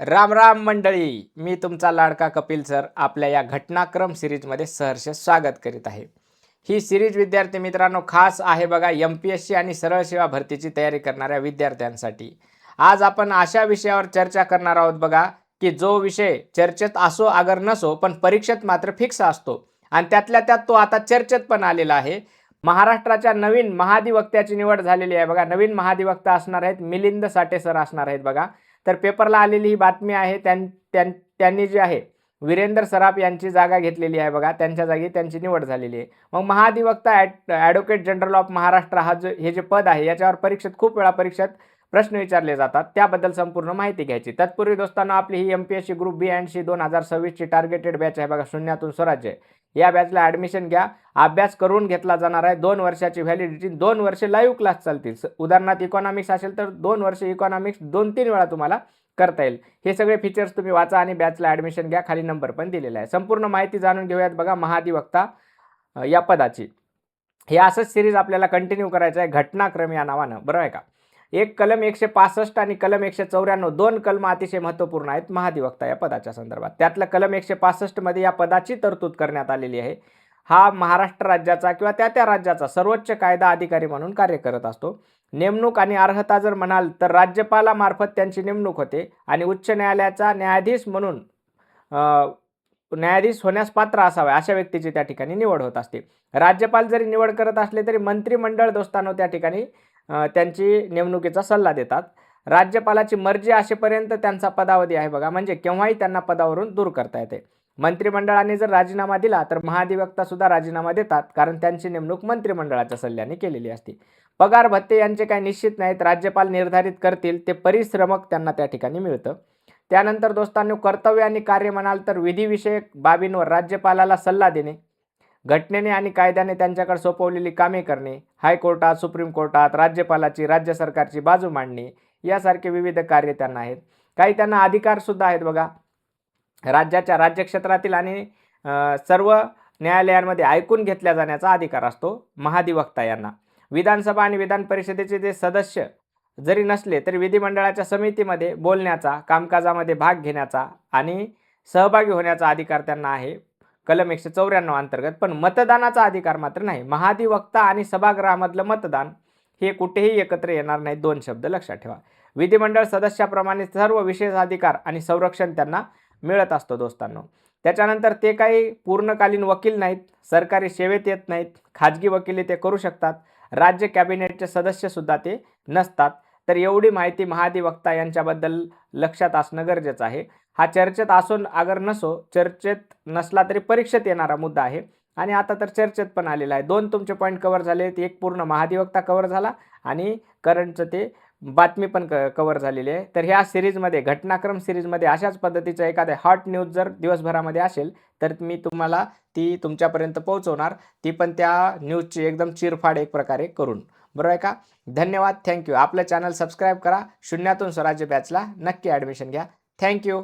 राम राम मंडळी मी तुमचा लाडका कपिल सर आपल्या या घटनाक्रम सिरीजमध्ये सहर्ष स्वागत करीत आहे. ही सिरीज विद्यार्थी मित्रांनो खास आहे बघा एम पी एस सी आणि सरळ सेवा भरतीची तयारी करणाऱ्या विद्यार्थ्यांसाठी. आज आपण अशा विषयावर चर्चा करणार आहोत बघा की जो विषय चर्चेत असो अगर नसो पण परीक्षेत मात्र फिक्स असतो. आणि त्यातल्या त्यात तो आता चर्चेत पण आलेला आहे. महाराष्ट्राच्या नवीन महाधिवक्त्याची निवड झालेली आहे बघा. नवीन महाधिवक्ता असणार आहेत मिलिंद साठे सर असणार आहेत बघा. तर पेपरला आलेली ही बातमी आहे त्यां त्यां त्यांनी जी आहे वीरेंद्र सराफ यांची जागा घेतलेली आहे बघा त्यांच्या जागी त्यांची निवड झालेली आहे. मग महाधिवक्ता ad advocate general of Maharashtra हा जो हे जे पद आहे याच्यावर परीक्षेत खूप वेळा परीक्षेत प्रश्न विचारले जातात. त्याबद्दल संपूर्ण माहिती घ्यायची. तत्पूर्वी दोस्तांना आपली ही M P S C group B and C दोन हजार सव्वीसची टार्गेटेड बॅच आहे बघा शून्यातून स्वराज्य या बॅचला ॲडमिशन घ्या. अभ्यास करून घेतला जाणार आहे. दोन वर्षाची व्हॅलिडिटी दोन वर्षे लाईव्ह क्लास चालतील. उदाहरणार्थ इकॉनॉमिक्स असेल तर दोन वर्ष इकॉनॉमिक्स दोन तीन वेळा तुम्हाला करता येईल. हे सगळे फीचर्स तुम्ही वाचा आणि बॅचला ॲडमिशन घ्या. खाली नंबर पण दिलेला आहे. संपूर्ण माहिती जाणून घेऊयात बघा महाधिवक्ता या पदाची. हे असंच सिरीज आपल्याला कंटिन्यू करायचं आहे. घटनाक्रम या नावानं. बरोबर आहे का? एक कलम एकशे पासष्ट आणि कलम एकशे चौऱ्याण्णव दोन कलम अतिशय महत्त्वपूर्ण आहेत महाधिवक्ता या पदाच्या संदर्भात. त्यातलं कलम एकशे पासष्टमध्ये या पदाची तरतूद करण्यात आलेली आहे. हा महाराष्ट्र राज्याचा किंवा त्या त्या राज्याचा सर्वोच्च कायदा अधिकारी म्हणून कार्य करत असतो. नेमणूक आणि अर्हता जर म्हणाल तर राज्यपालामार्फत त्यांची नेमणूक होते आणि उच्च न्यायालयाचा न्यायाधीश म्हणून न्यायाधीश होण्यास पात्र असावा अशा व्यक्तीची त्या ठिकाणी निवड होत असते. राज्यपाल जरी निवड करत असले तरी मंत्रिमंडळ दोस्तानो त्या ठिकाणी त्यांची नेमणुकीचा सल्ला देतात. राज्यपालाची मर्जी असेपर्यंत त्यांचा पदावधी आहे बघा. म्हणजे केव्हाही त्यांना पदावरून दूर करता येते. मंत्रिमंडळाने जर राजीनामा दिला तर महाधिवक्ता सुद्धा राजीनामा देतात कारण त्यांची नेमणूक मंत्रिमंडळाच्या सल्ल्याने केलेली असते. पगार भत्ते यांचे काही निश्चित नाहीत. राज्यपाल निर्धारित करतील ते परिश्रमक त्यांना त्या ठिकाणी मिळतं. त्यानंतर दोस्तांनो कर्तव्य आणि कार्य म्हणाल तर विधिविषयक बाबींवर राज्यपालाला सल्ला देणे. घटनेने आणि कायद्याने त्यांच्याकडे सोपवलेली कामे करणे हायकोर्टात सुप्रीम कोर्टात राज्यपालाची राज्य सरकारची बाजू मांडणे यासारखे विविध कार्य त्यांना आहेत. काही त्यांना अधिकारसुद्धा आहेत बघा. राज्याच्या राज्यक्षेत्रातील आणि सर्व न्यायालयांमध्ये ऐकून घेतल्या जाण्याचा अधिकार असतो महाधिवक्ता यांना. विधानसभा आणि विधान परिषदेचे जे सदस्य जरी नसले तरी विधिमंडळाच्या समितीमध्ये बोलण्याचा कामकाजामध्ये भाग घेण्याचा आणि सहभागी होण्याचा अधिकार त्यांना आहे. कलम एकशे चौऱ्याण्णव अंतर्गत पण मतदानाचा अधिकार मात्र नाही. महाधिवक्ता आणि सभागृहामधलं मतदान हे कुठेही एकत्र येणार नाही दोन शब्द लक्षात ठेवा. विधिमंडळ सदस्याप्रमाणे सर्व विशेष अधिकार आणि संरक्षण त्यांना मिळत असतो दोस्तांनो. त्याच्यानंतर ते काही पूर्णकालीन वकील नाहीत सरकारी सेवेत येत नाहीत खाजगी वकिली ते करू शकतात राज्य कॅबिनेटचे सदस्यसुद्धा ते नसतात. तर एवढी माहिती महाधिवक्ता यांच्याबद्दल लक्षात असणं गरजेचं आहे. हा चर्चेत असून अगर नसो चर्चेत नसला तरी परीक्षेत येणारा मुद्दा आहे. आणि आता तर चर्चेत पण आलेला आहे. दोन तुमचे पॉईंट कवर झाले एक पूर्ण महाधिवक्ता कवर झाला आणि करंटचं ते बातमी पण क कवर झालेली आहे. तर ह्या सिरीजमध्ये घटनाक्रम सिरीजमध्ये अशाच पद्धतीचं एखाद्या हॉट न्यूज जर दिवसभरामध्ये असेल तर मी तुम्हाला ती तुमच्यापर्यंत पोहोचवणार. ती पण त्या न्यूजची एकदम चिरफाड एक प्रकारे करून. बरोबर आहे का? धन्यवाद थँक्यू आपलं चॅनल सबस्क्राईब करा. शून्यातून स्वराज्य बॅचला नक्की ॲडमिशन घ्या. थँक्यू